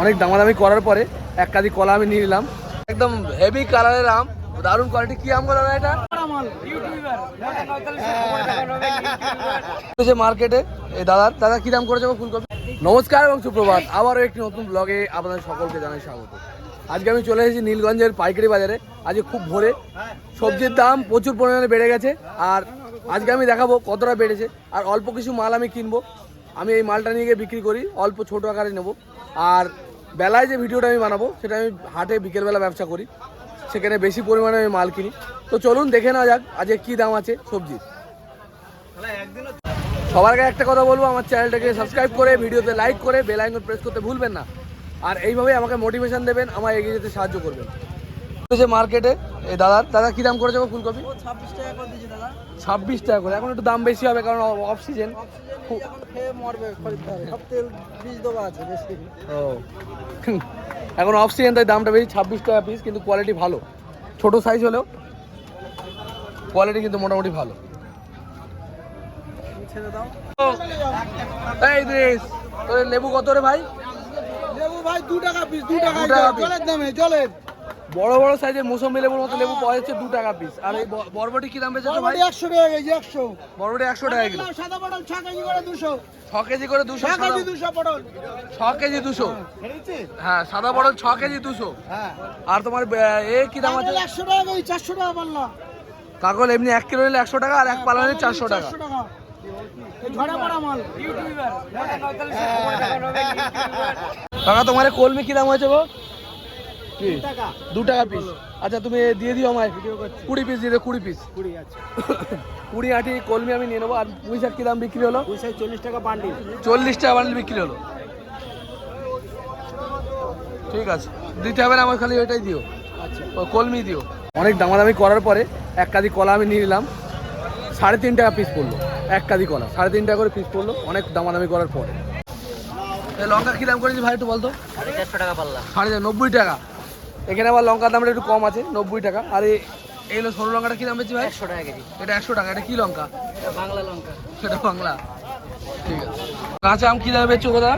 অনেক দামাদামি করার পরে এক কাদি কলা আমি নিয়ে নিলাম। একদম হেভি কালারের আম। দারুণ কোয়ালিটি কি আম বলা এটা? মার্কেটে এই দাদার দাদা কি দাম করেছে গো ফুলকপি নমস্কার এবং সুপ্রভাত। আবারও একটি নতুন ব্লগে আপনাদের সকলকে জানাই স্বাগত। আজকে আমি চলে এসেছি নীলগঞ্জের পাইকারি বাজারে। আজকে খুব ভোরে। সবজির দাম প্রচুর পরিমাণে বেড়ে গেছে। আর আজকে আমি দেখাবো কতটা বেড়েছে। আর অল্প কিছু মাল আমি কিনবো। আমি এই মালটা নিয়ে গিয়ে বিক্রি করি। অল্প ছোট আকারে নেব। আর বেলায় যে ভিডিওটা আমি বানাবো, সেটা আমি হাটে বিকেলবেলা ব্যবসা করি। সেখানে বেশি পরিমাণে আমি মাল কিনি। তো চলুন দেখে নেওয়া যাক, আজকে কী দাম আছে সবজির সবার আগে একটা কথা বলব, আমার চ্যানেলটাকে সাবস্ক্রাইব করে, ভিডিওতে লাইক করে বেল আইকন প্রেস করতে ভুলবেন না। আর এইভাবে আমাকে মোটিভেশন দেবেন আমার এগিয়ে যেতে সাহায্য করবেন। মার্কেটে এই দাদার, দাদা কি দাম করেছে ফুলকপি? ছাব্বিশ টাকা করে দিয়েছি দাদা। ছাব্বিশ টাকা করে। এখন একটু দাম বেশি হবে কারণ অফ সিজন এখন ও। অফ সিজন তাই দামটা বেশি ছাব্বিশ টাকা পিস কিন্তু কোয়ালিটি ভালো। ছোট সাইজ হলেও কোয়ালিটি কিন্তু মোটামুটি ভালো। এই দেশ লেবু কত রে ভাই? লেবু ভাই দু টাকা পিস দু টাকা জলের দামে জলের। বড় বড় সাইজের মৌসুমি লেবুর মতো লেবু পাওয়া যাচ্ছে দু টাকা পিস আর এই বরবটি কি দাম বেচেছো ভাই? একশো টাকা কেজি একশো। বরবটি একশো টাকা কিলো। সাদা পটল ছ কেজি করে দুশো। ছ কেজি করে দুশো কেজি দুশো পটল ছ কেজি দুশো। খেয়েছি হ্যাঁ সাদা পটল ছ কেজি দুশো। হ্যাঁ। আর তোমার এ কি দাম আছে? একশো টাকা কেজি চারশো টাকা পাল্লা। কাকল এমনি এক কিলো নিলে একশো টাকা আর এক পালা নিলে চারশো টাকা। চারশো টাকা। মাল। কাকা তোমার কলমি কি দাম হয়েছে গো? কি দু টাকা। পিস আচ্ছা তুমি দিয়ে দিও আমায়। কুড়ি পিস দিয়ে দিও কুড়ি পিস কুড়ি আছে কুড়ি আটি কলমি আমি নিয়ে নেব। আর পুঁই শাক কি দাম বিক্রি হলো? পয়সায় চল্লিশ টাকা বান্ডিল চল্লিশ টাকা বান্ডিল বিক্রি হলো। ঠিক আছে। দিতে হবে না আমার খালি ওইটাই দিও। আচ্ছা। ও কলমি দিও। অনেক দামাদামি করার পরে এক কাজি কলা আমি নিয়ে নিলাম। সাড়ে তিন টাকা পিস পড়ল। এক কাজি কলা। সাড়ে তিন টাকা করে পিস পড়ল। অনেক দামাদামি করার পরে। লঙ্কা কী দাম করেছি ভাই একটু বলতো? সাড়ে চারশো টাকা পাল্লা। সাড়ে নব্বই টাকা। এখানে আবার লঙ্কার দামটা একটু কম আছে নব্বই টাকা। আর এই এইগুলো সরু লঙ্কাটা কী দাম বেশি ভাই? একশো টাকা কেজি। এটা একশো টাকা এটা কী লঙ্কা? বাংলা লঙ্কা। সেটা বাংলা। ঠিক আছে। কাঁচা আম কী দামে বেচছো কোথা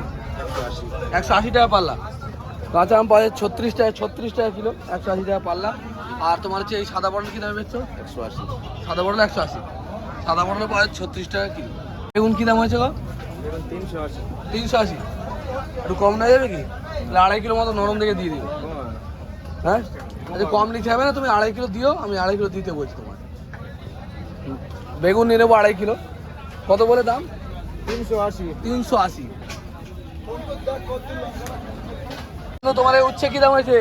একশো আশি টাকা পাল্লা। কাঁচা আম পাওয়া যায় ছত্রিশ টাকা ছত্রিশ টাকা কিলো একশো আশি টাকা পাল্লা। আর তোমার হচ্ছে এই সাদা বটল কী দামে বেচছো? একশো আশি। সাদা বটল একশো আশি। সাদা বটল পাওয়া যায় ছত্রিশ টাকা কিলো। বেগুন কী দাম হয়েছে গো? তিনশো আশি। তিনশো আশি। একটু কম না যাবে কি? তাহলে আড়াই কিলো মতো নরম দেখে দিয়ে দিও। হ্যাঁ? আচ্ছা কম নিতে হবে না তুমি আড়াই কিলো দিও আমি আড়াই কিলো দিতে বলছি তোমার বেগুন নিয়ে নেব আড়াই কিলো। কত বলে দাম? তিনশো আশি। তিনশো আশি। তোমার এই উচ্ছে কি দাম হয়েছে?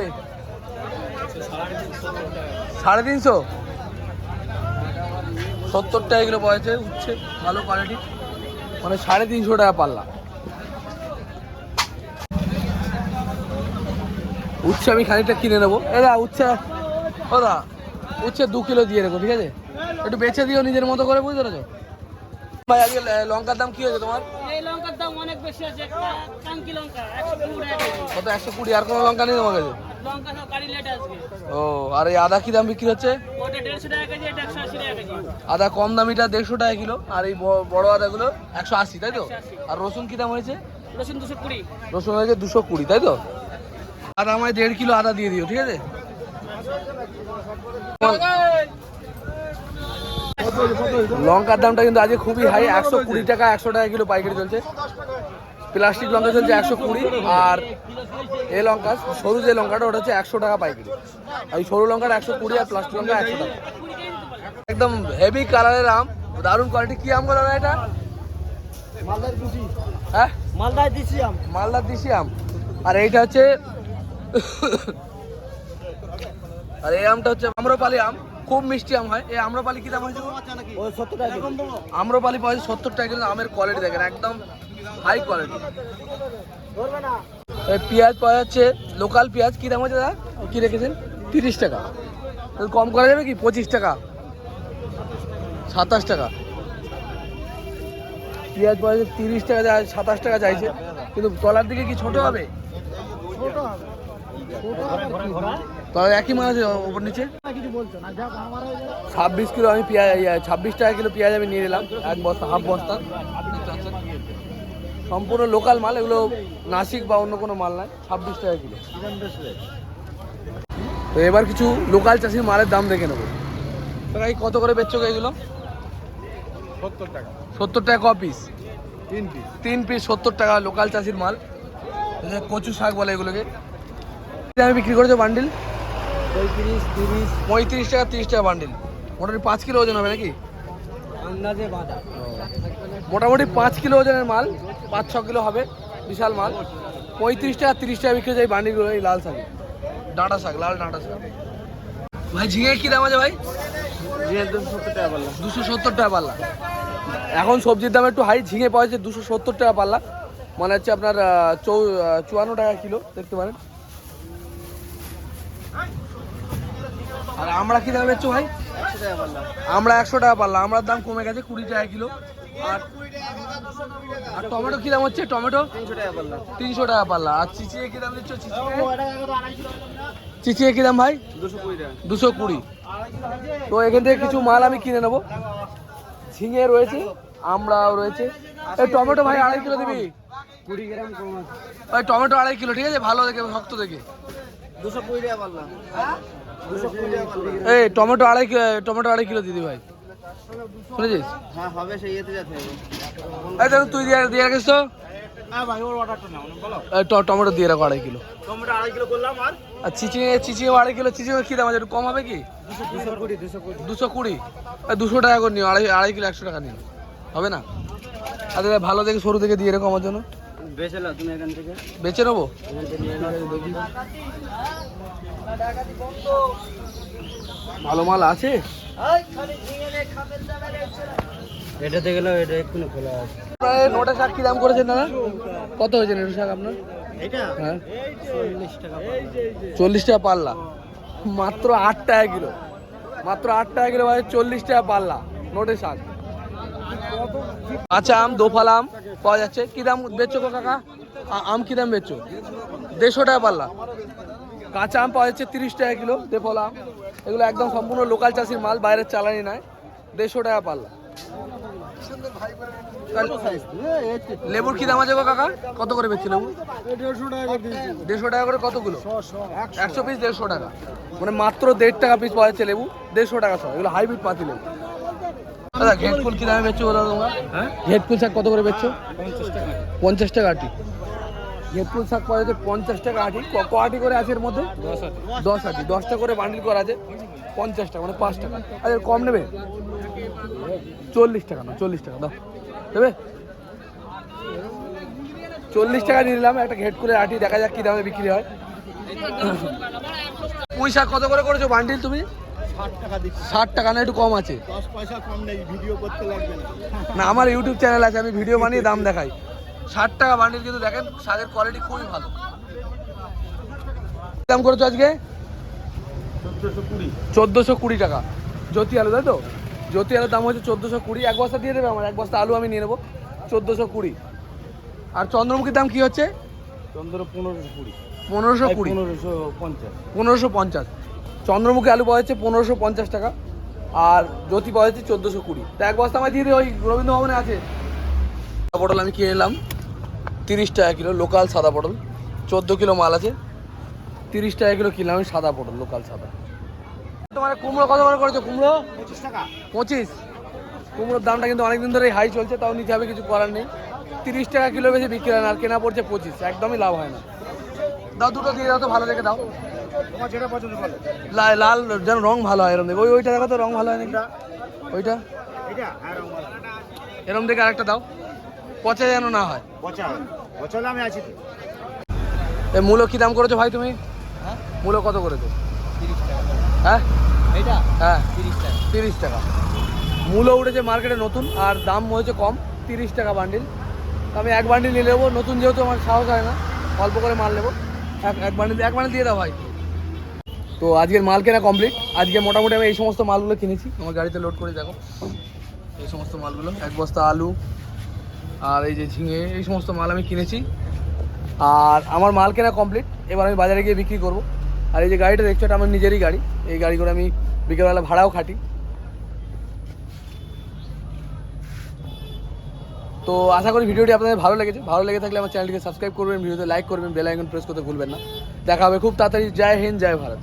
সাড়ে তিনশো? সত্তর টাকা কিলো পাওয়া যাচ্ছে উচ্ছে ভালো কোয়ালিটি মানে সাড়ে তিনশো টাকা পাল্লা। উচ্ছে আমি খানিকটা কিনে নেব। এদা উচ্ছে ও দা উচ্ছে দু কিলো দিয়ে রেখো ঠিক আছে? একটু বেছে দিও নিজের মতো করে বুঝতে পেরেছ? ভাই আজকে লঙ্কার দাম কি হয়েছে তোমার? এই লঙ্কার দাম অনেক বেশি আছে কত একশো কুড়ি? আর কোনো লঙ্কা নেই তোমার কাছে? ও আর এই আদা কি দাম বিক্রি হচ্ছে? আদা কম দামিটা দেড়শো টাকা কিলো আর এই বড় আদাগুলো একশো আশি তাই তো? আর রসুন কি দাম হয়েছে? রসুন দুশো কুড়ি। রসুন হয়েছে দুশো কুড়ি তাই তো? আদা আমায় দেড় কিলো আদা দিয়ে দিও ঠিক আছে? লঙ্কার দামটা কিন্তু আজকে খুবই হাই একশো কুড়ি টাকা একশো টাকা কিলো পাইকারি চলছে। প্লাস্টিক লঙ্কা চলছে একশো কুড়ি আর এ লঙ্কা সরু যে লঙ্কাটা ওটা হচ্ছে একশো টাকা পাইকারি। আর ওই সরু লঙ্কাটা একশো কুড়ি আর প্লাস্টিক লঙ্কা একশো টাকা। একদম হেভি কালারের আম দারুণ কোয়ালিটি কি আম বলে এটা? মালদার হ্যাঁ? মালদায় দিছি আম। মালদার দিশি আম। আর এইটা হচ্ছে আর এই আমটা হচ্ছে আম্রপালি আম। খুব মিষ্টি আম হয়। এই আম্রপালি কি দাম হয়েছে। আম্রপালি পাওয়া যায় সত্তর টাকা কিন্তু আমের কোয়ালিটি দেখেন একদম হাই কোয়ালিটি এই পেঁয়াজ পাওয়া যাচ্ছে লোকাল পেঁয়াজ কি দাম আছে দাদা? কি রেখেছেন? তিরিশ টাকা। কম করা যাবে কি? পঁচিশ টাকা। সাতাশ টাকা। পেঁয়াজ পাওয়া যাচ্ছে তিরিশ টাকা সাতাশ টাকা চাইছে। কিন্তু তলার দিকে কি ছোট হবে? ছোট? তাহলে একই মাল আছে ওপর নিচে। ছাব্বিশ কিলো আমি পেঁয়াজ ছাব্বিশ টাকা কিলো পেঁয়াজ আমি নিয়ে নিলাম, এক বস্তা, হাফ বস্তা। সম্পূর্ণ লোকাল মাল, এগুলো নাসিক বা অন্য কোনো মাল নয়, ছাব্বিশ টাকা কিলো। তো এবার কিছু লোকাল চাষির মালের দাম দেখে নেব। এই কত করে বেচছো এগুলো? সত্তর টাকা। সত্তর টাকা ক পিস তিন পিস তিন পিস সত্তর টাকা লোকাল চাষির মাল। কচু শাক বলে এগুলোকে। দামে বিক্রি করেছ বান্ডিল পঁয়ত্রিশ তিরিশ। পঁয়ত্রিশ টাকা তিরিশ টাকা বান্ডিল মোটামুটি পাঁচ কিলো ওজন হবে নাকি? আন্দাজে মোটামুটি পাঁচ কিলো ওজনের মাল পাঁচ ছ কিলো হবে বিশাল মাল। পঁয়ত্রিশ টাকা তিরিশ টাকা বিক্রি হয়েছে যায় বান্ডিলগুলো এই লাল শাক। ডাঁটা শাক লাল ডাঁটা শাক। ভাই ঝিঙে কি দাম আছে ভাই? দুশো সত্তর টাকা পাল্লা। এখন সবজির দাম একটু হাই ঝিঙে পাওয়া যাচ্ছে দুশো সত্তর টাকা পাল্লা। মানে হচ্ছে আপনার চৌ চুয়ান্ন টাকা কিলো দেখতে পারেন। আর আমরা কি দাম বেচছো ভাই? আমরা একশো টাকা পাল্লা আমরার দাম কমে গেছে কুড়ি টাকা কিলো। আর আর টমেটো কি দাম হচ্ছে? টমেটো? তিনশো টাকা পাল্লা আর চিচিয়ে কি দাম দিচ্ছ? চিচিয়ে? কি দাম ভাই? দুশো কুড়ি। তো এখান থেকে কিছু মাল আমি কিনে নেব। ঝিঙে রয়েছে আমরাও রয়েছে। এই টমেটো ভাই আড়াই কিলো দিবি? কুড়ি গ্রাম ওই টমেটো আড়াই কিলো ঠিক আছে? ভালো দেখে শক্ত দেখে। বললাম এই টমেটো আড়াই কিলো টমেটো আড়াই কিলো দিদি ভাই। শুনেছিস? হ্যাঁ হবে সেই ইয়েতে যেতে এই দেখুন তুই দিয়ে দিয়ে রাখিস তো। হ্যাঁ ভাই ওর অর্ডারটা নাও বলো। এই ট- টমেটো দিয়ে রাখো আড়াই কিলো। টমেটো আড়াই কিলো করলাম আর। আড়াই কিলো কি দাম আছে? একটু কম হবে কি? দুশো কুড়ি দুশো টাকা করে নিও আড়াই আড়াই কিলো একশো টাকা নিও। হবে না? আচ্ছা ভালো দেখে সরু দেখে দিয়ে রেখো আমার জন্য। বেঁচে নাও তুমি এখান থেকে। বেচে নেব? ভালো মাল আছে? এটাতে গেলেও এটা এক্ষুনি খোলা আছে। নোটা শাক কি দাম করেছেন দাদা? কত হয়েছে নোটা শাক আপনার? এটা হ্যাঁ। চল্লিশ টাকা পাল্লা। মাত্র আট টাকা কিলো। মাত্র আট টাকা কিলো মানে চল্লিশ টাকা পাল্লা নোটে শাক। আচ্ছা আম দোফালা আম পাওয়া যাচ্ছে। কি দাম বেচছো কাকা? আম কি দাম বেচছো? দেড়শো টাকা পাল্লা। কাঁচা আম পাওয়া যাচ্ছে তিরিশ টাকা কিলো দেফলা আম। এগুলো একদম সম্পূর্ণ লোকাল চাষির মাল বাইরের চালানি নয়। দেড়শো টাকা পাল্লা। লেবুর কি দাম আছে গো কাকা? কত করে বেচছো লেবু? দেড়শো টাকা দেড়শো টাকা করে কতগুলো একশো পিস দেড়শো টাকা। মানে মাত্র দেড় টাকা পিস পাওয়া যাচ্ছে লেবু দেড়শো টাকা সব এগুলো হাইব্রিড পাতি লেবু। দাদা ঘেটকুল কি দামে বেচছো দাদা তোমরা? হ্যাঁ? ঘেটকুল শাক কত করে বেচছো? পঞ্চাশ টাকা। আটি। ঘেটকুল শাক পাওয়া যাচ্ছে পঞ্চাশ টাকা আটি। ক ক আটি করে আছে এর মধ্যে? দশ আটি। দশটা করে বান্ডিল করা আছে। পঞ্চাশ টাকা মানে পাঁচ টাকা। আরে কম নেবে? চল্লিশ টাকা না চল্লিশ টাকা দাও। দেবে চল্লিশ টাকা নিয়ে নিলাম একটা ঘেটকুলের আটি দেখা যাক কি দামে বিক্রি হয়। পুঁই শাক কত করে করেছ? বান্ডিল তুমি? ষাট টাকা না একটু কম আছে। দশ পয়সা কম নেই ভিডিও করতে লাগবে না। না আমার ইউটিউব চ্যানেল আছে আমি ভিডিও বানিয়ে দাম দেখাই। ষাট টাকা বান্ডিল কিন্তু দেখেন শাকের কোয়ালিটি খুবই ভালো। দাম করেছ আজকে? চোদ্দোশো কুড়ি চোদ্দোশো কুড়ি টাকা। জ্যোতি আলু তাই তো? জ্যোতি আলুর দাম হচ্ছে চোদ্দোশো কুড়ি। এক বস্তা দিয়ে দেবে আমার এক বস্তা আলু আমি নিয়ে নেব। চোদ্দোশো কুড়ি। আর চন্দ্রমুখীর দাম কি হচ্ছে? চন্দ্র পনেরোশো কুড়ি। পনেরোশো কুড়ি। পনেরোশো পঞ্চাশ। পনেরোশো পঞ্চাশ। চন্দ্রমুখী আলু পাওয়া যাচ্ছে পনেরোশো পঞ্চাশ টাকা আর জ্যোতি পাওয়া যাচ্ছে চোদ্দোশো কুড়ি। তা এক বস্তা আমার দিয়ে ওই রবীন্দ্র ভবনে আছে। সাদা পটল আমি কিনে এলাম তিরিশ টাকা কিলো লোকাল সাদা পটল। চোদ্দ কিলো মাল আছে তিরিশ টাকা কিলো কিনলাম আমি সাদা পটল লোকাল সাদা। তোমার কুমড়ো কত করে করেছ কুমড়ো? পঁচিশ টাকা। পঁচিশ? কুমড়োর দামটা কিন্তু অনেকদিন ধরেই হাই চলছে তাও নিতে হবে কিছু করার নেই। তিরিশ টাকা কিলো বেশি বিক্রি হয় না আর কেনা পড়ছে পঁচিশ একদমই লাভ হয় না। দাও দুটো দিয়ে দাও তো ভালো দেখে দাও। লাল লাল যেন রং ভালো হয় এরকম দেখে। ওই ওইটা দেখো তো রং ভালো হয় নাকি? ওইটা? এটা? হ্যাঁ এরকম দেখে আরেকটা দাও। পচা যেন না হয়। আমি আছি এই মূলো কি দাম করেছ ভাই তুমি? মূলো কত করেছ? তিরিশ টাকা। হ্যাঁ? এইটা? হ্যাঁ। তিরিশ টাকা। তিরিশ টাকা। মূলো উঠেছে মার্কেটে নতুন আর দাম হয়েছে কম। তিরিশ টাকা বান্ডিল। আমি এক বান্ডিল নিয়ে নেব। নতুন যেহেতু আমার সাহস হয় না অল্প করে মাল নেব। এক এক বান্ডিল এক বান্ডিল দিয়ে দাও ভাই। তো আজকের মাল কেনা কমপ্লিট আজকে মোটামুটি আমি এই সমস্ত মালগুলো কিনেছি। আমার গাড়িতে লোড করে দেখো। এই সমস্ত মালগুলো, এক বস্তা আলু আর এই যে ঝিঙে, এই সমস্ত মাল আমি কিনেছি। আর আমার মাল কেনা কমপ্লিট এবার আমি বাজারে গিয়ে বিক্রি করব। আর এই যে গাড়িটা দেখছ, এটা আমার নিজেরই গাড়ি। এই গাড়ি করে আমি বিকেলবেলা ভাড়াও খাটি। তো তো আশা করি ভিডিওটি আপনাদের ভালো লেগেছে। ভালো লেগে থাকলে আমার চ্যানেলটিকে সাবস্ক্রাইব করবেন, ভিডিওতে লাইক করবেন বেল আইকন প্রেস করতে ভুলবেন না। দেখা হবে খুব তাড়াতাড়ি। জয় হিন্দ, জয় ভারত।